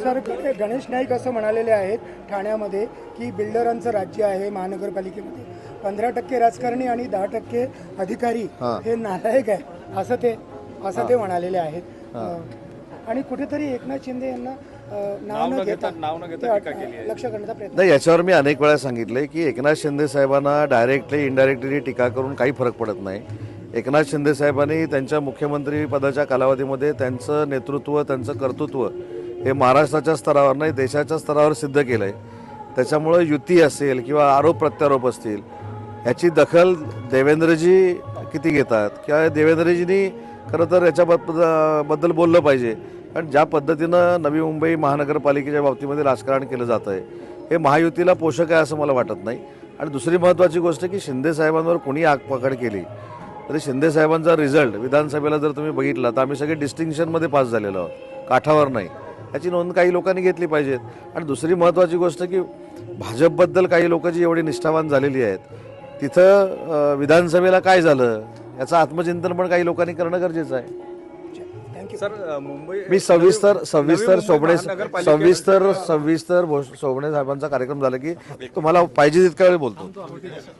सरकार गणेश नाईक असं म्हणालेले आहेत ठाण्यामध्ये की बिल्डरांचं राज्य आहे महानगरपालिकेमध्ये. पंधरा टक्के राजकारणी आणि दहा टक्के अधिकारी हे. नालायक आहे असं ते असं ते म्हणालेले आहेत. आणि कुठेतरी एकनाथ शिंदे यांना नाव न घेता लक्ष करण्याचा प्रयत्न नाही याच्यावर मी अनेक वेळा सांगितले की एकनाथ शिंदे साहेबांना डायरेक्टली इनडायरेक्टली टीका करून काही फरक पडत नाही. एकनाथ शिंदे साहेबांनी त्यांच्या मुख्यमंत्री पदाच्या कालावधीमध्ये त्यांचं नेतृत्व त्यांचं कर्तृत्व हे महाराष्ट्राच्या स्तरावर नाही देशाच्या स्तरावर सिद्ध केलं आहे त्याच्यामुळं युती असेल किंवा आरोप प्रत्यारोप असतील याची दखल देवेंद्रजी किती घेतात? किंवा देवेंद्रजींनी खरं तर याच्याबद्दल बद्दल बोललं पाहिजे. कारण ज्या पद्धतीनं नवी मुंबई महानगरपालिकेच्या बाबतीमध्ये राजकारण केलं जातं आहे हे महायुतीला पोषक आहे असं मला वाटत नाही. आणि दुसरी महत्त्वाची गोष्ट की शिंदे साहेबांवर कोणी आगपकड केली तरी शिंदे साहेबांचा रिझल्ट विधानसभेला जर तुम्ही बघितला तर आम्ही सगळे डिस्टिंक्शनमध्ये पास झालेलो आहोत. काठावर नाही. याची नोंद काही लोकांनी घेतली पाहिजेत आणि दुसरी महत्त्वाची गोष्ट की भाजपबद्दल काही लोक जी एवढी निष्ठावान झालेली आहेत तिथं विधानसभेला काय झालं याचं आत्मचिंतन पण काही लोकांनी करणं गरजेचं आहे. थँक्यू. सर मुंबई मी सविस्तर सविस्तर सोबणे सविस्तर सविस्तर सोबणे साहेबांचा कार्यक्रम झाला की तुम्हाला पाहिजे तितक्या वेळ बोलतो.